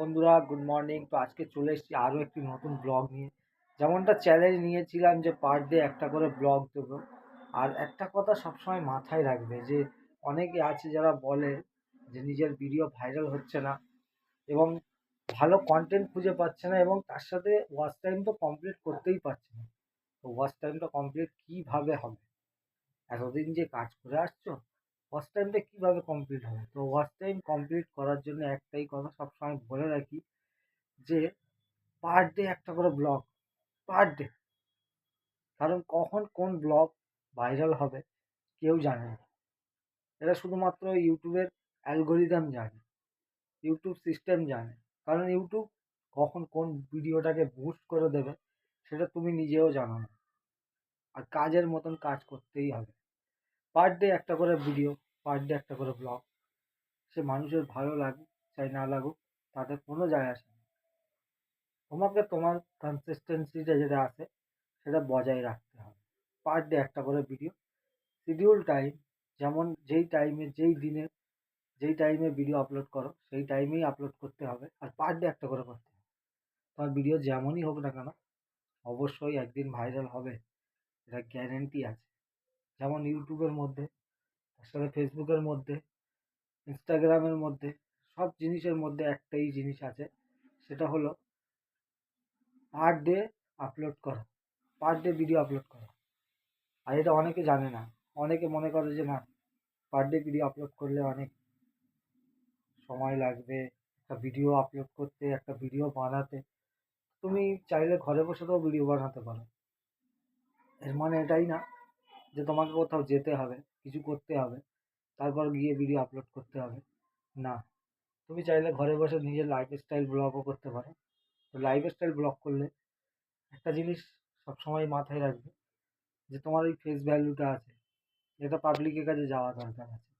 বন্ধুরা good morning তো আজকে চলে এসেছি আরও একটি নতুন ব্লগ নিয়ে। যেমনটা চ্যালেঞ্জ নিয়েছিলাম যে পার ডে একটা করে ব্লগ দেবো। আর একটা কথা সবসময় মাথায় রাখবে যে, অনেকে আছে যারা বলে যে নিজের ভিডিও ভাইরাল হচ্ছে না এবং ভালো কন্টেন্ট খুঁজে পাচ্ছে না এবং তার সাথে ওয়াচ টাইম তো কমপ্লিট করতেই পারছে না। তো ওয়াচ টাইমটা কমপ্লিট কীভাবে হবে? এতদিন যে কাজ করে আসছো ওয়াচ টাইমটা কীভাবে কমপ্লিট হবে? তো ওয়াচ টাইম কমপ্লিট করার জন্য একটাই কথা সবসময় বলে রাখি যে পার ডে একটা করে ব্লগ পার ডে কারণ কখন কোন ব্লগ ভাইরাল হবে কেউ জানে না। এটা শুধুমাত্র ইউটিউবের অ্যালগোরিদম জানে, ইউটিউব সিস্টেম জানে। কারণ ইউটিউব কখন কোন ভিডিওটাকে বুস্ট করে দেবে, সেটা তুমি নিজেও জানো না। আর কাজের মতন কাজ করতেই হবে। পার ডে একটা করে ভিডিও পার ডে একটা করে ব্লগ সে মানুষের ভালো লাগুক, চাই না লাগুক তাতে কোনো যায় আসে না। তোমাকে তোমার কনসিস্টেন্সিটা যেটা আছে, সেটা বজায় রাখতে হবে। পার ডে একটা করে ভিডিও শিডিউল টাইম যেমন যেই টাইমে যেই দিনে, যেই টাইমে ভিডিও আপলোড করো, সেই টাইমেই আপলোড করতে হবে, আর পার ডে একটা করে করতে হবে। তোমার ভিডিও যেমনই হোক না কেন, অবশ্যই একদিন ভাইরাল হবে, এটা গ্যারেন্টি আছে। যেমন ইউটিউবের মধ্যে তার সাথে ফেসবুকের মধ্যে ইনস্টাগ্রামের মধ্যে, সব জিনিসের মধ্যে একটাই জিনিস আছে, সেটা হলো পার ডে আপলোড করা পার ডে ভিডিও আপলোড করা। আর এটা অনেকে জানে না, অনেকে মনে করে যে না পার ডে ভিডিও আপলোড করলে অনেক সময় লাগবে, একটা ভিডিও আপলোড করতে, একটা ভিডিও বানাতে। তুমি চাইলে ঘরে বসে তো ভিডিও বানাতে পারো। এর মানে এটাই না যে তোমাকে কোথাও যেতে হবে, কিছু করতে হবে, তারপর গিয়ে ভিডিও আপলোড করতে হবে। না, তুমি চাইলে ঘরে বসে নিজের লাইফস্টাইল ব্লগও করতে পারো। তো লাইফস্টাইল ব্লগ করলে একটা জিনিস সবসময় মাথায় রাখবে যে তোমার ওই ফেস ভ্যালুটা আছে। এটা পাবলিকের কাছে যাওয়া দরকার আছে।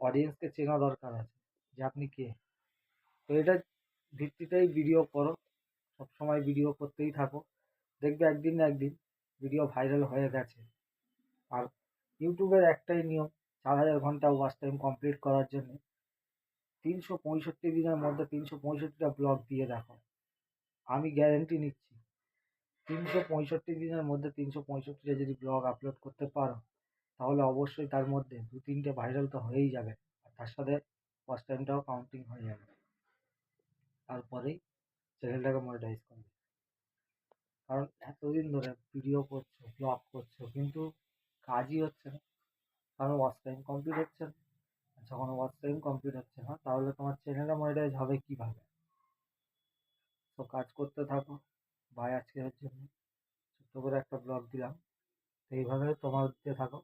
অডিয়েন্সকে চেনা দরকার আছে যে আপনি কে। তো এটা ভিত্তিতেই ভিডিও করো। সবসময় ভিডিও করতেই থাকো। দেখবে একদিন না একদিন ভিডিও ভাইরাল হয়ে গেছে। আর ইউটিউবের একটাই নিয়ম, চার হাজার ঘণ্টা ওয়াচ টাইম কমপ্লিট করার জন্য তিনশো পঁয়ষট্টি দিনের মধ্যে তিনশো পঁয়ষট্টিটা ব্লগ দিয়ে দেখো। আমি গ্যারেন্টি নিচ্ছি, তিনশো পঁয়ষট্টি দিনের মধ্যে তিনশো পঁয়ষট্টিটা যদি ব্লগ আপলোড করতে পারো, তাহলে অবশ্যই তার মধ্যে দু তিনটে ভাইরাল তো হয়েই যাবে, আর তার সাথে ওয়াচ টাইমটাও কাউন্টিং হয়ে যাবে। তারপরেই চ্যানেলটাকে মনিটাইজ করবে। কারণ এতদিন ধরে ভিডিও করছ ব্লগ করছ, কিন্তু কাজই হচ্ছে না। কারণ ওয়াচ টাইম কমপ্লিট হচ্ছে না। যখন ওয়াচ টাইম কমপ্লিট হচ্ছে না, তাহলে তোমার চ্যানেলে মনিটাইজ হবে কীভাবে? তো কাজ করতে থাকো। বাই আজকের জন্য। ছোট্ট করে একটা ব্লগ দিলাম। এইভাবে তোমার দিতে থাকো।